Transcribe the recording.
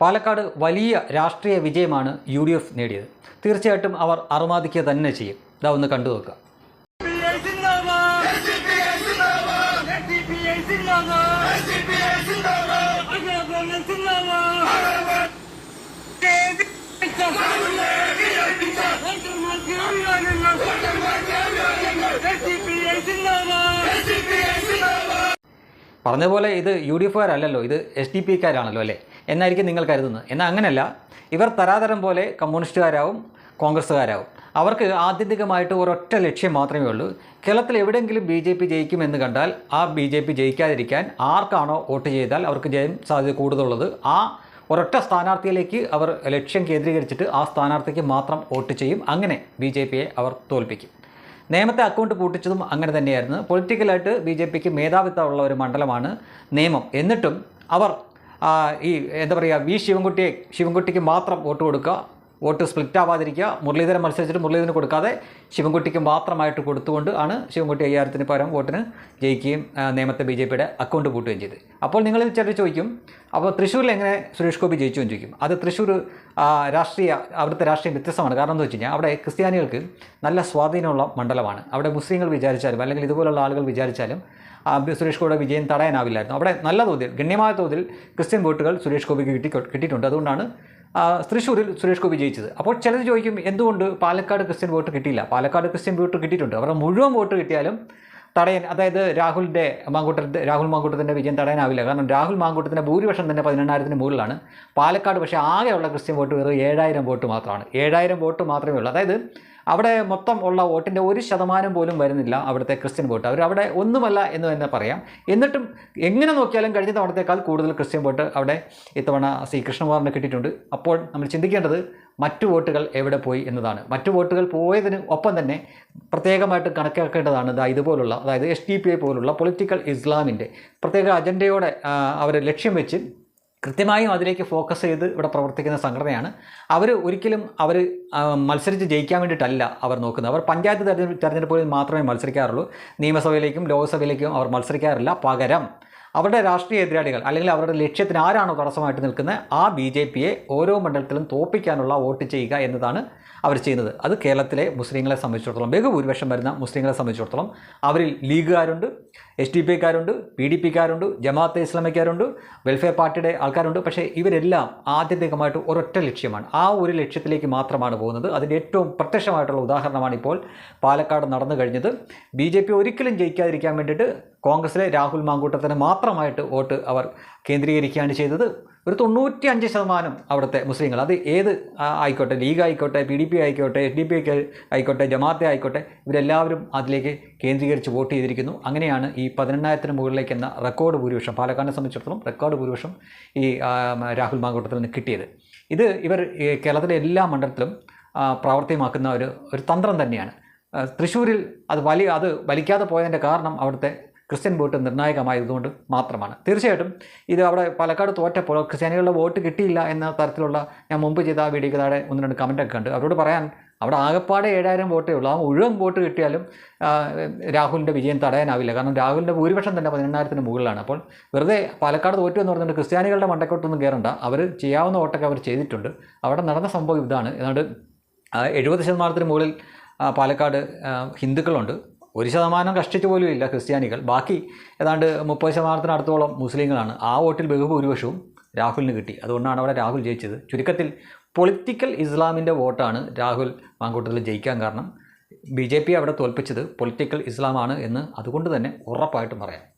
പാലക്കാട് വലിയ രാഷ്ട്രീയ വിജയമാണ് യു ഡി എഫ് നേടിയത്. തീർച്ചയായിട്ടും അവർ അറുമാദിക്കുക തന്നെ ചെയ്യും. ഇതാ ഒന്ന് കണ്ടു നോക്കുക. പറഞ്ഞ പോലെ ഇത് യു ഡി എഫുകാരല്ലല്ലോ ഇത് എസ് ഡി പിക്കാരാണല്ലോ അല്ലേ? എന്നായിരിക്കും നിങ്ങൾ കരുതുന്നത്. എന്നാൽ അങ്ങനെയല്ല. ഇവർ തരാതരം പോലെ കമ്മ്യൂണിസ്റ്റുകാരാവും കോൺഗ്രസ്സുകാരാവും. അവർക്ക് ആത്യന്തികമായിട്ട് ഒരൊറ്റ ലക്ഷ്യം മാത്രമേ ഉള്ളൂ. കേരളത്തിൽ എവിടെയെങ്കിലും ബി ജെ പി ജയിക്കുമെന്ന് കണ്ടാൽ ആ ബി ജെ പി ജയിക്കാതിരിക്കാൻ ആർക്കാണോ വോട്ട് ചെയ്താൽ അവർക്ക് ജയം സാധ്യത കൂടുതലുള്ളത്. ആ ഒരൊറ്റ സ്ഥാനാർത്ഥിയിലേക്ക് അവർ ലക്ഷ്യം കേന്ദ്രീകരിച്ചിട്ട് ആ സ്ഥാനാർത്ഥിക്ക് മാത്രം വോട്ട് ചെയ്യും. അങ്ങനെ ബി ജെ പിയെ അവർ തോൽപ്പിക്കും. നിയമത്തെ അക്കൗണ്ട് പൂട്ടിച്ചതും അങ്ങനെ തന്നെയായിരുന്നു. പൊളിറ്റിക്കലായിട്ട് ബി ജെ പിക്ക് മേധാവിത്വമുള്ള ഒരു മണ്ഡലമാണ് നിയമം. എന്നിട്ടും അവർ ഈ എന്താ പറയുക വി ശിവൻകുട്ടിയെ ശിവൻകുട്ടിക്ക് മാത്രം വോട്ട് കൊടുക്കുക. വോട്ട് സ്പ്ലിറ്റ് ആവാതിരിക്കുക മുരളീധരൻ മത്സരിച്ചിട്ട് മുരളീധരന് കൊടുക്കാതെ ശിവൻകുട്ടിക്ക് മാത്രമായിട്ട് കൊടുത്തുകൊണ്ട് ആണ് ശിവൻകുട്ടി അയ്യായിരത്തിന് പകരം വോട്ടിന് ജയിക്കുകയും നേമത്തെ ബി ജെ പിയുടെ അക്കൗണ്ട് പൂട്ടുകയും ചെയ്ത് അപ്പോൾ നിങ്ങളിൽ ചിലർ ചോദിക്കും അപ്പോൾ തൃശ്ശൂരിൽ എങ്ങനെ സുരേഷ് ഗോപി ജയിച്ചു എന്ന് ചോദിക്കും. അത് തൃശ്ശൂർ രാഷ്ട്രീയ അവിടുത്തെ രാഷ്ട്രീയം വ്യത്യസ്തമാണ്. കാരണം എന്താ വെച്ച് കഴിഞ്ഞാൽ അവിടെ ക്രിസ്ത്യാനികൾക്ക് നല്ല സ്വാധീനമുള്ള മണ്ഡലമാണ്. അവിടെ മുസ്ലിങ്ങൾ വിചാരിച്ചാലും അല്ലെങ്കിൽ ഇതുപോലുള്ള ആളുകൾ വിചാരിച്ചാലും സുരേഷ് ഗോപിയുടെ വിജയം തടയാനാവില്ലായിരുന്നു. അവിടെ നല്ല തോതിൽ ഗണ്യമായ തോതിൽ ക്രിസ്ത്യൻ വോട്ടുകൾ സുരേഷ് ഗോപിക്ക് കിട്ടി കിട്ടിയിട്ടുണ്ട്. അതുകൊണ്ടാണ് തൃശ്ശൂരിൽ സുരേഷ് ഗോപി ജയിച്ചത്. അപ്പോൾ ചിലർ ചോദിക്കും എന്തുകൊണ്ട് പാലക്കാട് ക്രിസ്ത്യൻ വോട്ട് കിട്ടിയില്ല? പാലക്കാട് ക്രിസ്ത്യൻ വോട്ട് കിട്ടിയിട്ടുണ്ട്. അവരുടെ മുഴുവൻ വോട്ട് കിട്ടിയാലും തടയാൻ അതായത് രാഹുലിന്റെ മാങ്കൂട്ടത്തിന്റെ രാഹുൽ മാങ്കൂട്ടത്തിന്റെ വിജയം തടയാനാവില്ല. കാരണം രാഹുൽ മാങ്കൂട്ടത്തിന്റെ ഭൂരിപക്ഷം തന്നെ പതിനെണ്ണായിരത്തിന് മുകളിലാണ്. പാലക്കാട് പക്ഷേ ആകെയുള്ള ക്രിസ്ത്യൻ വോട്ട് വെറും ഏഴായിരം വോട്ട് മാത്രമാണ്. ഏഴായിരം വോട്ട് മാത്രമേ ഉള്ളൂ. അതായത് അവിടെ മൊത്തം ഉള്ള വോട്ടിന്റെ ഒരു ശതമാനം പോലും വരുന്നില്ല അവിടുത്തെ ക്രിസ്ത്യൻ വോട്ട്. അവർ അവിടെ ഒന്നുമല്ല എന്ന് തന്നെ പറയാം. എന്നിട്ടും എങ്ങനെ നോക്കിയാലും കഴിഞ്ഞ തവണത്തേക്കാൾ കൂടുതൽ ക്രിസ്ത്യൻ വോട്ട് അവിടെ ഇത്തവണ ശ്രീ കൃഷ്ണകുമാറിന് കിട്ടിയിട്ടുണ്ട്. അപ്പോൾ നമ്മൾ ചിന്തിക്കേണ്ടത് മറ്റു വോട്ടുകൾ എവിടെ പോയി എന്നതാണ്. മറ്റു വോട്ടുകൾ പോയതിന് ഒപ്പം തന്നെ പ്രത്യേകമായിട്ട് കണക്കാക്കേണ്ടതാണ് ഇതാ ഇതുപോലുള്ള അതായത് എസ് ഡി പി ഐ പോലുള്ള പൊളിറ്റിക്കൽ ഇസ്ലാമിന്റെ പ്രത്യേക അജണ്ടയോടെ അവർ ലക്ഷ്യം വെച്ച് കൃത്യമായും അതിലേക്ക് ഫോക്കസ് ചെയ്ത് ഇവിടെ പ്രവർത്തിക്കുന്ന സംഘടനയാണ്. അവർ ഒരിക്കലും അവർ മത്സരിച്ച് ജയിക്കാൻ വേണ്ടിയിട്ടല്ല അവർ നോക്കുന്നത്. അവർ പഞ്ചായത്ത് തെരഞ്ഞെടുപ്പ് തെരഞ്ഞെടുപ്പുകളിൽ മാത്രമേ മത്സരിക്കാറുള്ളൂ. നിയമസഭയിലേക്കും ലോക്സഭയിലേക്കും അവർ മത്സരിക്കാറില്ല. പകരം അവരുടെ രാഷ്ട്രീയ എതിരാളികൾ അല്ലെങ്കിൽ അവരുടെ ലക്ഷ്യത്തിന് ആരാണോ തടസ്സമായിട്ട് നിൽക്കുന്നത് ആ ബി ജെ പിയെ ഓരോ മണ്ഡലത്തിലും തോപ്പിക്കാനുള്ള വോട്ട് ചെയ്യുക എന്നതാണ് അവർ ചെയ്യുന്നത്. അത് കേരളത്തിലെ മുസ്ലിങ്ങളെ സംബന്ധിച്ചിടത്തോളം ബഹുഭൂരിപക്ഷം വരുന്ന മുസ്ലിങ്ങളെ സംബന്ധിച്ചിടത്തോളം അവരിൽ ലീഗുകാരുണ്ട് എസ് ഡി പി ഐക്കാരുണ്ട് പി ഡി പിക്കാരുണ്ട് ജമാഅത്തെ ഇസ്ലാമിക്കാരുണ്ട് വെൽഫെയർ പാർട്ടിയുടെ ആൾക്കാരുണ്ട്. പക്ഷേ ഇവരെല്ലാം ആത്യന്തികമായിട്ട് ഒരൊറ്റ ലക്ഷ്യമാണ്. ആ ഒരു ലക്ഷ്യത്തിലേക്ക് മാത്രമാണ് പോകുന്നത്. അതിന്റെ ഏറ്റവും പ്രത്യക്ഷമായിട്ടുള്ള ഉദാഹരണമാണ് ഇപ്പോൾ പാലക്കാട് നടന്നു കഴിഞ്ഞത്. ബി ജെ പി ഒരിക്കലും ജയിക്കാതിരിക്കാൻ വേണ്ടിയിട്ട് കോൺഗ്രസിലെ രാഹുൽ മാങ്കൂട്ടത്തിന് മാത്രമായിട്ട് വോട്ട് അവർ കേന്ദ്രീകരിക്കുകയാണ് ചെയ്തത്. ഒരു തൊണ്ണൂറ്റി അഞ്ച് ശതമാനം അവിടുത്തെ മുസ്ലിങ്ങൾ. അത് ഏത് ആയിക്കോട്ടെ ലീഗ് ആയിക്കോട്ടെ പി ഡി പി ആയിക്കോട്ടെ എസ് ഡി പി ആയിക്കോട്ടെ ജമാഅത്തെ ആയിക്കോട്ടെ ഇവരെല്ലാവരും അതിലേക്ക് കേന്ദ്രീകരിച്ച് വോട്ട് ചെയ്തിരിക്കുന്നു. അങ്ങനെയാണ് ഈ പതിനെണ്ണായിരത്തിന് മുകളിലേക്ക് എന്ന റെക്കോർഡ് ഭൂരിപക്ഷം പാലക്കാടിനെ സംബന്ധിച്ചിടത്തോളം റെക്കോർഡ് ഭൂരിപക്ഷം ഈ രാഹുൽ മാങ്കോട്ടത്തിൽ നിന്ന് കിട്ടിയത്. ഇത് ഇവർ കേരളത്തിലെ എല്ലാ മണ്ഡലത്തിലും പ്രാവർത്തികമാക്കുന്ന ഒരു ഒരു തന്ത്രം തന്നെയാണ്. തൃശ്ശൂരിൽ അത് വലിയ അത് വലിക്കാതെ പോയതിന്റെ കാരണം അവിടുത്തെ ക്രിസ്ത്യൻ വോട്ട് നിർണായകമായതുകൊണ്ട് മാത്രമാണ്. തീർച്ചയായിട്ടും ഇത് അവിടെ പാലക്കാട് തോറ്റപ്പോൾ ക്രിസ്ത്യാനികളുടെ വോട്ട് കിട്ടിയില്ല എന്ന തരത്തിലുള്ള ഞാൻ മുമ്പ് ചെയ്ത ആ വീഡിയോയുടെ ഒന്ന് രണ്ട് കമന്റൊക്കെ ഉണ്ട്. അവരോട് പറയാൻ അവിടെ ആകെപ്പാടെ ഏഴായിരം വോട്ടേ ഉള്ളൂ. ആ മുഴുവൻ വോട്ട് കിട്ടിയാലും രാഹുലിന്റെ വിജയം തടയാനാവില്ല. കാരണം രാഹുലിന്റെ ഭൂരിപക്ഷം തന്നെ പതിനെണ്ണായിരത്തിന് മുകളിലാണ്. അപ്പോൾ വെറുതെ പാലക്കാട് തോറ്റു എന്ന് പറഞ്ഞിട്ട് ക്രിസ്ത്യാനികളുടെ മണ്ടക്കോട്ടൊന്നും കയറണ്ട അവർ ചെയ്യാവുന്ന വോട്ടൊക്കെ അവർ ചെയ്തിട്ടുണ്ട്. അവിടെ നടന്ന സംഭവം ഇതാണ്. ഏതാണ്ട് എഴുപത് ശതമാനത്തിന് മുകളിൽ പാലക്കാട് ഹിന്ദുക്കളുണ്ട്. ഒരു ശതമാനം കഷ്ടിച്ചു പോലും ഇല്ല ക്രിസ്ത്യാനികൾ. ബാക്കി ഏതാണ്ട് മുപ്പത് ശതമാനത്തിനടുത്തോളം മുസ്ലിങ്ങളാണ്. ആ വോട്ടിൽ ബഹുഭൂരിപക്ഷവും രാഹുലിന് കിട്ടി. അതുകൊണ്ടാണ് അവിടെ രാഹുൽ ജയിച്ചത്. ചുരുക്കത്തിൽ പൊളിറ്റിക്കൽ ഇസ്ലാമിന്റെ വോട്ടാണ് രാഹുൽ മാങ്കൂട്ടത്തിൽ ജയിക്കാൻ കാരണം. ബി ജെ പി അവിടെ തോൽപ്പിച്ചത് പൊളിറ്റിക്കൽ ഇസ്ലാമാണ് എന്ന് അതുകൊണ്ട് തന്നെ ഉറപ്പായിട്ടും പറയാം.